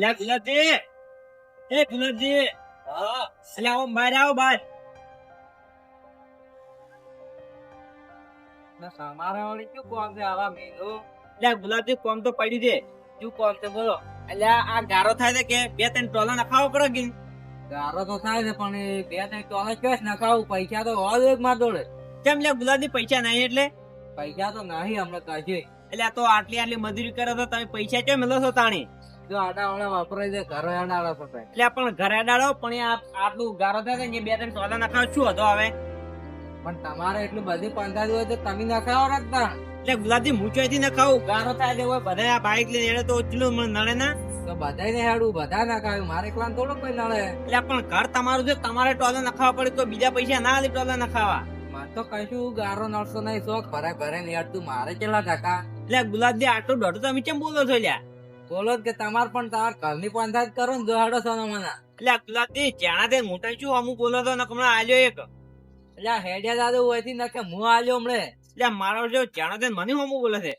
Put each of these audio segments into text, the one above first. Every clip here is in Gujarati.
લે ગુલાબજી. એ ગુલાબજી. હા. એટલે આવો બહાર આવો બહાર. તમારે શું કોમ છે આવા મેલો? એટલે ગુલાબજી કોમ તો પડી છે. શું કોમ છે બોલો. એટલે આ ગારો થાય છે કે બે ત્રણ ટોલા નખાવો પડે કે? ગારો તો થાય છે પણ બે ત્રણ ટોલે કેસ નખાવું? પૈસા તો એક માં દોડે કેમ લે ગુલાબજી પૈસા નહીં એટલે? પૈસા તો નહીં હમણાં કશું એટલે તો આટલી આટલી મજૂરી કરો તો તમે પૈસા કેમ મેલો છો તાણી? જો આડાવાળા વાપરાય છે ઘરે આડા પતાય એટલે પણ ઘરે ડાળો પણ આટલું ગારો થાય ને બે ત્રણ સોદા નખાવ શું હતો હવે? પણ તમારે એટલું બધી પંચાયત હોય તો તમે નખાવો રાખતા એટલે ગુલાબજી હું ચોઈથી નખાવું ગારો થાય હોય બધા આ બાઈક લઈને એડે તો ઓછલું મને નડે ના? તો બધાય ને હેડું બધા નખાવ્યું મારે એકલા થોડું કોઈ નડે. એટલે પણ ઘર તમારું છે તમારે ટોલા નખાવા પડે તો બીજા પૈસા ના લે ટોલા નખાવા. તો કશું ગારો નડશો નહીં શોખ ભરે ભરે નહીં હેડતું મારે કેટલા ટકા એટલે ગુલાબજી આટલું દોઢ તમે કેમ બોલો છો લ્યા? બોલો કે તમાર પણ તમારા ઘરની પંચાયત કરો ને જો છો મને. એટલે ગુલાબજી જાણા તે મોટા છું અમુક બોલો તો નકમણા આલ્યો એક. એટલે હેડિયા દાદુ હોયથી નકે હું આલ્યો હમણે? એટલે મારો જો જાણા તે મને અમુક બોલે છે?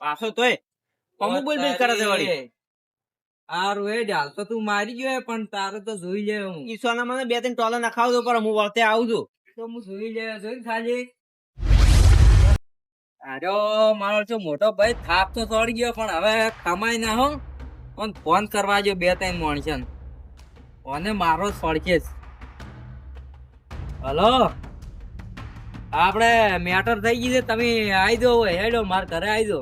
પાછો તોય અમુક બોલ બોલ કરે છે વળી. હારું એ હાલ તો તું મારી ગયો પણ તારે તો જોઈ લે હું. ઈશ્વરના મને બે ત્રણ ટોલા નખાવ દો પણ હું વર્તે આવું છું. તો હું જોઈ લે જોઈ ખાલી. અરે મારો છો મોટો ભાઈ થાપ તો તોડી ગયો, પણ હવે કમાઈ ના હો. પણ ફોન કરવા જો બે ત્રણ માણસો. ફોને મારો પડશે જ હલો? આપણે મેટર થઈ ગઈ છે, તમે આવી દો હેડો, માર ઘરે આવી દો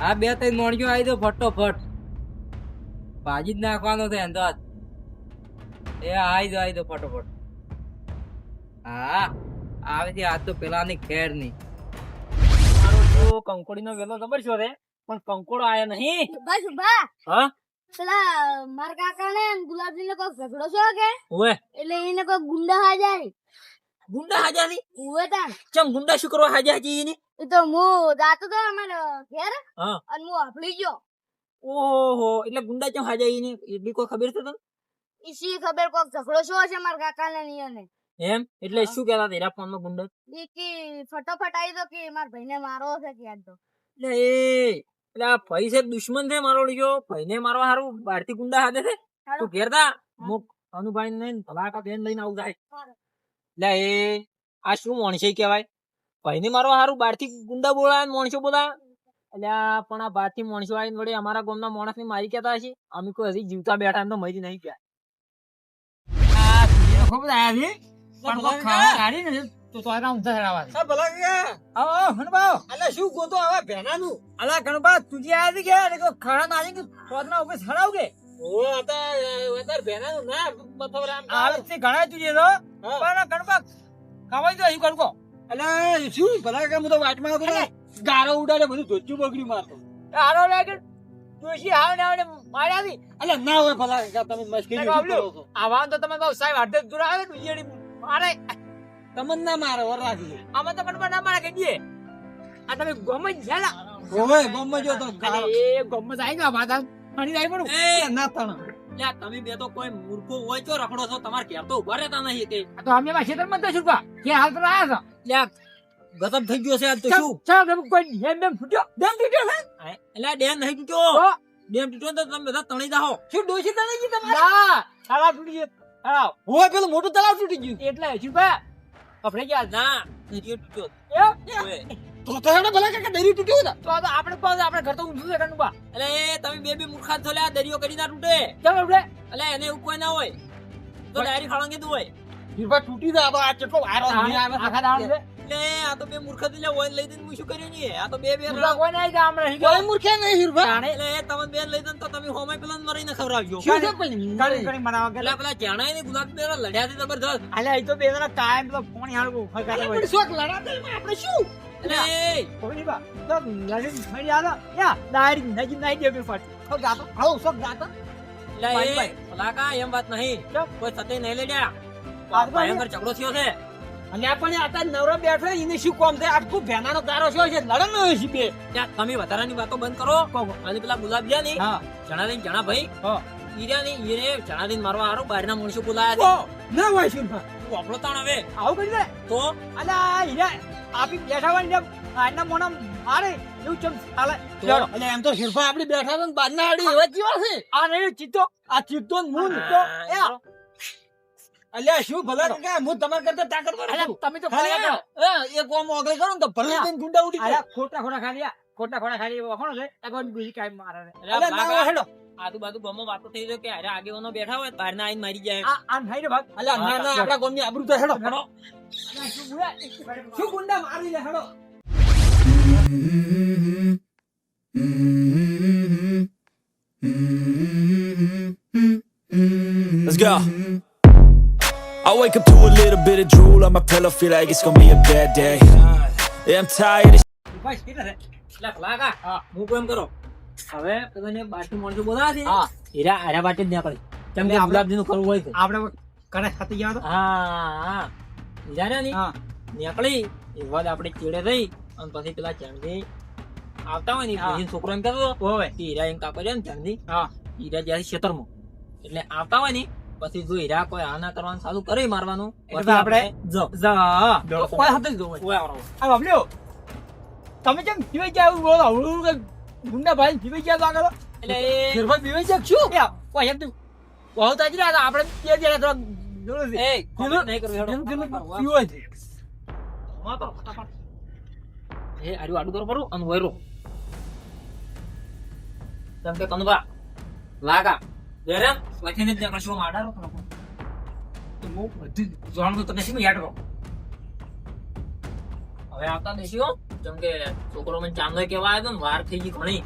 હા બે ત્રણ માણસો આવી દો ફટોફટ. ભાજી જ નાખવાનો છે અંદાજ. એ આવી દો આવી દો ફટોફટ. હા આવે છે આજ તો પેલાની ખેરની કંકોડી નો વેલો ખબર છો રે. પણ કંકોડો આયો નહીં. બસ ઊભા હા? પેલા મારા કાકા ને ગુલાબજી ને કોઈ ઝઘડો છો કે? ઓએ એટલે એને કોઈ ગુંડા હાજારી. ગુંડા હાજાની ઉવે તા ચમ ગુંડા શું કરવા હાજા હાજી ની એ તો હું જાતો તો અમારે ઘેર હા. અને હું આપલી ગયો. ઓહો એટલે ગુંડા ચમ હાજા ની બી કોઈ ખબર છે તને? ઈસી ખબર કોક ઝઘડો છો છે મારા કાકા ને નિયને એમ? એટલે શું કહેતા તેરા ફોનમાં ગુંડા? એ કે ફટોફટ આવી દો કે માર ભાઈને મારો છે કે આજ તો. એટલે એ એટલે આ ભાઈ છે દુશ્મન છે મારો લીજો ભાઈને મારવા હારું? બહારથી ગુંડા હાથે છે? તું ઘેર થા? મુક અનુભાઈ ને ભલાકા બેન લઈને આવું જાય એટલે એ આ શું મોણસે કહેવાય? ભાઈને મારવા હારું? બારથી ગુંડા બોલાય ને માણસો બોલાય એટલે આ પણ આ બારથી માણસો આવીને વળી અમારા ગામના માણસને મારી કહેતા હશે? અમે કોઈ હજી જીવતા બેઠા એમ તો મરી નહીં ગયા. ખબર આયા છે? પણ ને તો તો. આવો આવો અલે શું ગોતો હવે ભેનાનું અલા તુજી આયા ગયા ના આવી કે ઉપર ચડાવ કે ઓ ભેનાનું ના ઘણા તુજે તો પણ તો અહીં ગણકો અલે શું? ભલા કે હું તો વાટમાં હતો ગારો ઉડાડે બધું ધોચ્યું બગડી મારતો આરો લાગે તુજી હાવ ને આવડે હતી અલે ના હોય ભલા તમે મસ્કરી કરો છો. આવા તો તમે બહુ સાહેબ અડધે દૂર આવે ને મારે તમન્ના મારે વર રાખજો આમાં તો પણ ના મારે કે દીએ આ તમે ગોમ જ જાલા ઓવે ગોમ જો તો એ ગોમ જ આવી ગયા માતા પાણી આવી પડું એ ના તણ. લ્યા તમે બે તો કોઈ મૂર્ખો હોય તો રખડો છો. તમાર ઘેર તો ઊભા રહેતા નહીં કે તો અમે માં ખેતરમાં જ છુપા કે હાલ તો આયા લ્યા ગતમ થઈ ગયો છે આજ તો છો શું? ચાલ કોઈ હેમ બેમ ફૂટ્યો? ડેમ તૂટ્યો છે? એટલે ડેમ નહીં તૂટ્યો. ડેમ તૂટ્યો તો તમે બધા તણી જાઓ. શું ડોશી તણી ગઈ તમારે? ના તળાવ તૂટી ગયો. તળાવ હોય પેલું મોટું તળાવ તૂટી ગયું. એટલે છુપા આપણે ગયા ના દરિયો તૂટ્યો? તો તો એને ભલા કાકા દરિયો તૂટ્યો હતા તો તો આપણે પાસે આપણે ઘર તો ઊંધું છે કનુબા બા. એ તમે બે બે મૂર્ખા છો લ્યા દરિયો કરી ના તૂટે. કેમ આપણે અલે એને એવું કોઈ ના હોય. તો ડાયરી ખાવાનું કીધું હોય. છુપા તૂટી જાય આ કેટલો વાયરો આખા દાણ છે આ તો બે મૂર્ખા થી લ્યા લઈ દઈને હું શું કર્યું નહીં આ તો બે બે કોઈ નહીં કે આપણે કોઈ મૂર્ખા નહીં હિરભા. જાણે. એટલે તમે બે લઈ દઈને તો તમે હોમાય પેલા મરીને ખવડાવજો. શું છે પણ? કરી કરી મનાવા કે? પેલા જાણાય ને ગુલાબ બે લડ્યા થી જબરદસ્ત અલ્યા એ તો બે જણા કાયમ પેલો પાણી હાલવું ફરકાતો હોય. શોખ લડાતા આપણે શું? એટલે કોઈ બા. તો લડી મરી આલો યા ડાયરી નજી નહીં દે બે ફટ તો ગાતો આવો સબ ગાતો. એટલે એ ભાઈ. ભલાકા એમ વાત નહીં? કોઈ સતે નહીં લડ્યા. ભયંકર ઝઘડો થયો છે. અને આપણે આતા નવરો બેઠો એને શું કોમ થાય આટલું ભેનાનો ગારો શું છે? લડન નો છે બે. ત્યાં તમે વધારાની વાતો બંધ કરો. અને પેલા ગુલાબની નહીં હા જણા ભાઈ. હા. ઈર્યા નહીં ઈરે જણાદીન મારવા હારું બહારના માણસો બોલાયા ના હોય શું આપણો તાણ હવે. આવું કરી દે તો? અલા હીરા આપી બેઠા હોય ને આજના મોણા મારે એવું ચમ ચાલે. એટલે એમ તો શિરફા આપડી બેઠા હતા ને બારના આડી એવા જ છે. આ નહીં ચિત્તો આ ચિત્તો ને મૂન તો એ. અલ્યા શું ભલા કે હું તમારા કરતા તમે તો એક ઓમ ઓગળ કરો ને તો ભલે દઈને ગુંડા ઉડી ગયા ખોટા ખોટા ખાલી ખોટા ખોટા ખાલી વખોણો છે બીજી કાંઈ મારે અલ્યા, ના વાતો થઈ ગયો કે અરે આગેવાનો બેઠા હોય બહાર ના આવીને મારી જાય. આ આમ થાય ને ભાગ. અલ્યા ના ના આપડા ગામની આબરૂ તો હેડો હેડો. અલ્યા, શું બોલ્યા? શું ગુંડા મારી લે હેડો. Let's go. I wake up to a little bit of drool on my pillow, feel like it's gonna be a bad day. Yeah, I'm tired. કરો હવે તમે બાકી માણસો બોલાવે છે હા. હીરા આર્યા બાટે જ નીકળી કેમ કે આપણે- ગુલાબજી કરવું હોય આપણે કને ખાતી ગયા હતા? હા હા હીરા ને ની નીકળી એ વાત આપણે ચેડે થઈ અને પછી પેલા ચાંદી આવતા હોય ને. પછી છોકરો એમ કહેતો હવે હીરા એમ કાપે છે ને ચાંદી હા. હીરા જ્યારે ખેતરમાં એટલે આવતા હોય ને પછી જો હીરા કોઈ આના કરવાનું ચાલુ કરી મારવાનું એટલે આપણે જો જા. કોઈ હાથે જ જોવે આ બાબલ્યો, તમે કેમ જીવાઈ ગયા એવું બોલો? હવળું હવળું ગુંડા ભાઈ જીવાઈ ગયા તો આગળ? એટલે એ બીવાઈ જાય શું કોઈ એમ તું બહુ તાજી રહ્યા આપણે બે જણા તો જોડે છે. એ comment નહીં કરવી, હેડો. જેમ જેમ છે વાહ કરો, ફટાફટ. એ આડું આડું કરો પરું અને વયરો જેમ કે કનુભા લાગા જયારે વચ્ચેને જ કશું માડા રો લોકો. તો હું બધું જાણું તો શું યાદ રહો? હવે આવતા દેશીઓ જેમ કે છોકરો મને ચાંદો કેવા આવ્યો ને વાર થઈ ગઈ ઘણી.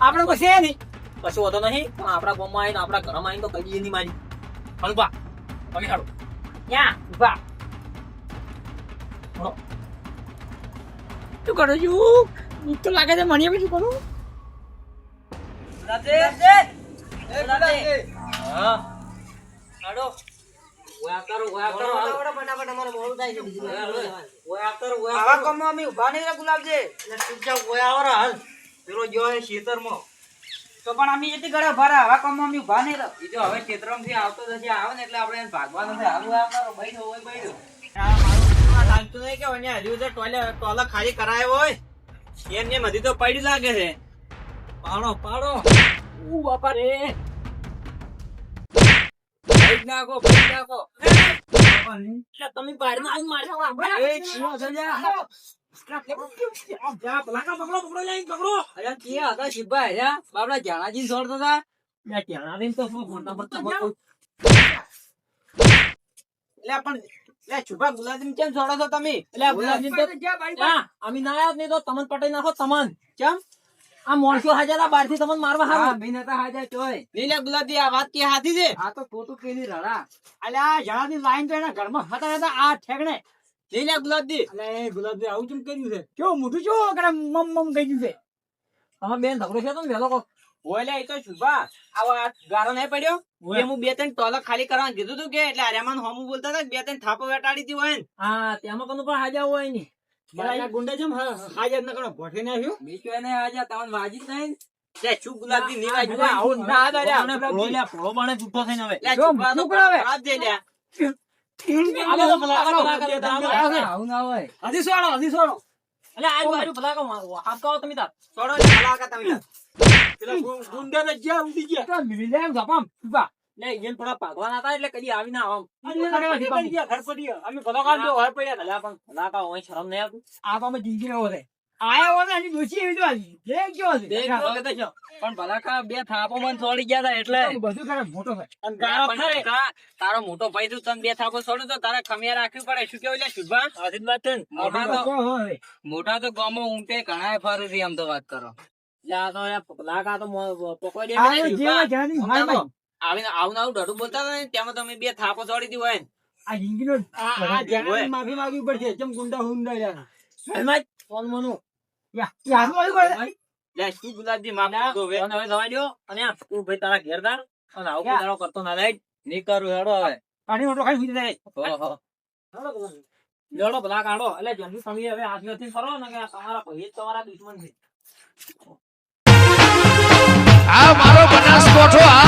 આપડે કોઈ છે નહીં. કશું વધો નહીં. પણ આપણા ગામમાં આવીને આપણા ઘરમાં આવીને તો કઈ નહીં મારી. કનુભા તમે હાડો ત્યાં ઊભા. શું કરો છો બીક તો લાગે છે મને બી શું કરું હા હાડો ઓયા કરો ઓયા કરો ઓયા કરો ઓયા કરો પેલો જો એ ખેતરમાં તો પણ અમે એટલી ગળે ભરા હવા કમ અમે ઊભા નહીં રહો ઈ જો હવે થી આવતો નથી આવે ને એટલે આપણે ભાગવાનું છે. હાલું આ કરો બૈઠો હોય બૈઠો લાગતું નહીં કે અહીંયા હજુ તો ટોયલેટ ટોયલેટ ખાલી કરાયો હોય. એમ એમ તો પડી લાગે છે. પાડો પાડો. ઉ બાપા રે ભાઈ નાખો ભાઈ નાખો. તમે મારશો એ શું ફોટા અમે ના આવ્યા તો તમન પટાઈ નાખો તમન. કેમ? આ મોણસો હાજર બારથી તમને મારવા હારું. લીલા ગુલાબી આ વાત કે હાથી છે? આ તો ખોટું પેલી રડા. અલે આ જણાની લાઈન તો એના ઘરમાં હતા હતા આ ઠેકણે લીલા ગુલાબજી અલે ગુલાબજી આવું કેમ કર્યું છે કેવો મોટું છો કરે મમ મમ કહી ગયું છે હા બેન ઝઘડો છે તમે વેલો કો ઓલે એ તો શુભા આવો આ ગારો નહીં પડ્યો એ હું બે ત્રણ ટોલક ખાલી કરવાનું કીધું તું કે એટલે આર્યમાન હોમું બોલતા હતા બે ત્રણ થાપો વેટાડી દી હોય ને હા તેમાં કોનું પણ હાજર હોય આ ગુંડા જેમ હાજર ન કરો ભોઠી નાખ્યું બીજું એને હાજર તમને વાજી જ નહીં લે છું ગુલાબી ની વાત અલે આવું ના ગુલાબજી. લ્યા, પોળો જૂઠો થઈને હવે જો, ના હજી સોડો હજી સોડો. એટલે આ બાજુ ભલાકા કહો તમે તાર. લે ભલાકા તમે. પેલા ગુંડા ને જ્યાં ઉડી ગયા. મિલી જાય એમ ઝપામ, લે એને થોડા ભાગવાના હતા એટલે કદી આવી ના આમ. ગયા, ઘર પડી અમે ભલાકા હોય પડ્યા ભલાકા શરમ નહીં આવતું. આ તો અમે જિંદગી હોય પણ બે થાપો મને છોડી ગયા હતા એટલે. બધું મોટો તારો ભાઈ તું તને બે થાપો છોડ્યો તો તારે ખમિયા રાખવી પડે. શું કેવું લે શુભા? વાત મોટા તો કેવો હોય? મોટા તો ગામો ઊંટે ઘણા ફરે છે એમ તો વાત કરો. દે. આવીને આવું આવું ડઢું બોલતા હતા ને તેમાં તમે બે થાપો છોડી દીધું હોય આ જિંદગીનો માફી માંગવી પડશે જેમ ગુંડા હુંડા ફોન મનું યા, એ હાથમાં આવ્યું લે શું ગુલાબજી માફ કરજો હવે. હવે જવા દ્યો. અને આ તું ભાઈ તારા ઘેર જા. અને આવું યા. કરતો ના થાય. નહીં કરું હેડો હવે પાણી મોટો ખાઈ સુઈ જાય. ઓહો. લેવડો ભલા કાઢો એટલે જલ્દી તમે હવે હાથથી ફરો ને કે તમારા ભાઈ તમારા દુશ્મન છે બનાસકોઠો આ